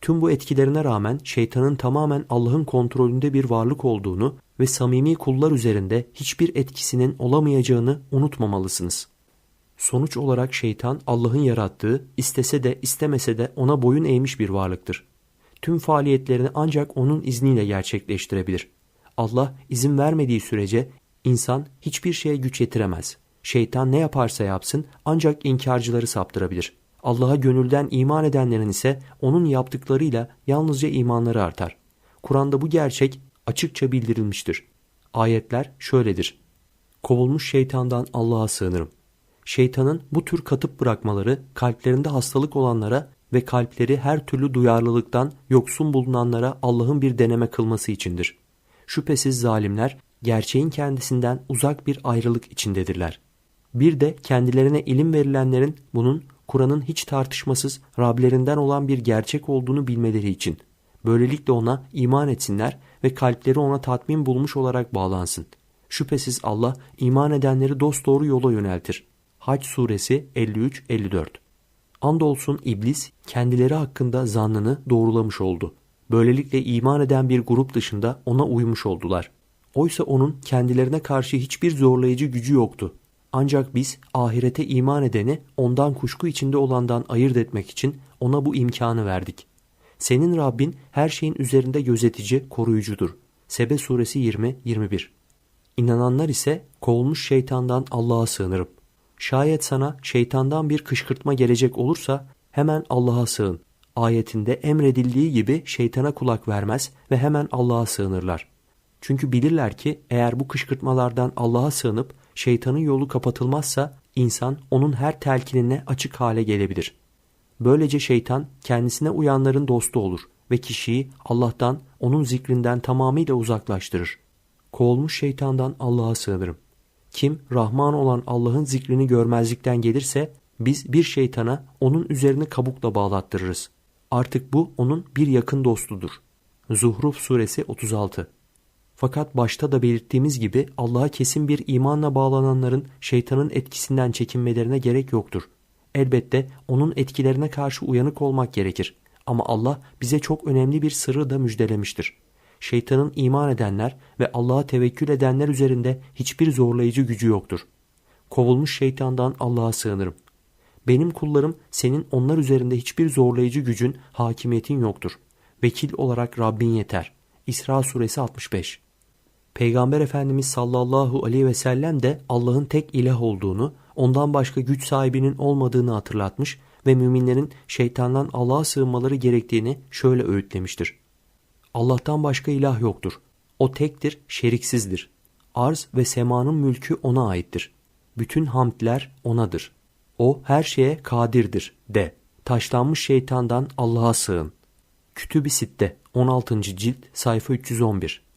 Tüm bu etkilerine rağmen şeytanın tamamen Allah'ın kontrolünde bir varlık olduğunu ve samimi kullar üzerinde hiçbir etkisinin olamayacağını unutmamalısınız. Sonuç olarak şeytan Allah'ın yarattığı, istese de istemese de ona boyun eğmiş bir varlıktır. Tüm faaliyetlerini ancak onun izniyle gerçekleştirebilir. Allah izin vermediği sürece insan hiçbir şeye güç yetiremez. Şeytan ne yaparsa yapsın ancak inkarcıları saptırabilir. Allah'a gönülden iman edenlerin ise onun yaptıklarıyla yalnızca imanları artar. Kur'an'da bu gerçek açıkça bildirilmiştir. Ayetler şöyledir. Kovulmuş şeytandan Allah'a sığınırım. Şeytanın bu tür katıp bırakmaları kalplerinde hastalık olanlara ve kalpleri her türlü duyarlılıktan yoksun bulunanlara Allah'ın bir deneme kılması içindir. Şüphesiz zalimler gerçeğin kendisinden uzak bir ayrılık içindedirler. Bir de kendilerine ilim verilenlerin bunun Kur'an'ın hiç tartışmasız Rablerinden olan bir gerçek olduğunu bilmeleri için. Böylelikle ona iman etsinler ve kalpleri ona tatmin bulmuş olarak bağlansın. Şüphesiz Allah iman edenleri dosdoğru yola yöneltir. Hac suresi 53-54 Andolsun iblis kendileri hakkında zannını doğrulamış oldu. Böylelikle iman eden bir grup dışında ona uymuş oldular. Oysa onun kendilerine karşı hiçbir zorlayıcı gücü yoktu. Ancak biz ahirete iman edeni ondan kuşku içinde olandan ayırt etmek için ona bu imkanı verdik. Senin Rabbin her şeyin üzerinde gözetici, koruyucudur. Sebe suresi 20-21 İnananlar ise kovulmuş şeytandan Allah'a sığınırım. Şayet sana şeytandan bir kışkırtma gelecek olursa hemen Allah'a sığın. Ayetinde emredildiği gibi şeytana kulak vermez ve hemen Allah'a sığınırlar. Çünkü bilirler ki eğer bu kışkırtmalardan Allah'a sığınıp şeytanın yolu kapatılmazsa insan onun her telkinine açık hale gelebilir. Böylece şeytan kendisine uyanların dostu olur ve kişiyi Allah'tan, onun zikrinden tamamıyla uzaklaştırır. Kovulmuş şeytandan Allah'a sığınırım. Kim Rahman olan Allah'ın zikrini görmezlikten gelirse biz bir şeytana onun üzerini kabukla bağlattırırız. Artık bu onun bir yakın dostudur. Zuhruf suresi 36 Fakat başta da belirttiğimiz gibi Allah'a kesin bir imanla bağlananların şeytanın etkisinden çekinmelerine gerek yoktur. Elbette onun etkilerine karşı uyanık olmak gerekir. Ama Allah bize çok önemli bir sırrı da müjdelemiştir. Şeytanın iman edenler ve Allah'a tevekkül edenler üzerinde hiçbir zorlayıcı gücü yoktur. Kovulmuş şeytandan Allah'a sığınırım. Benim kullarım senin onlar üzerinde hiçbir zorlayıcı gücün, hakimiyetin yoktur. Vekil olarak Rabbin yeter. İsra suresi 65 Peygamber Efendimiz sallallahu aleyhi ve sellem de Allah'ın tek ilah olduğunu, ondan başka güç sahibinin olmadığını hatırlatmış ve müminlerin şeytandan Allah'a sığınmaları gerektiğini şöyle öğütlemiştir. Allah'tan başka ilah yoktur. O tektir, şeriksizdir. Arz ve semanın mülkü ona aittir. Bütün hamdler onadır. O her şeye kadirdir de. Taşlanmış şeytandan Allah'a sığın. Kütüb-i Sitte 16. cilt sayfa 311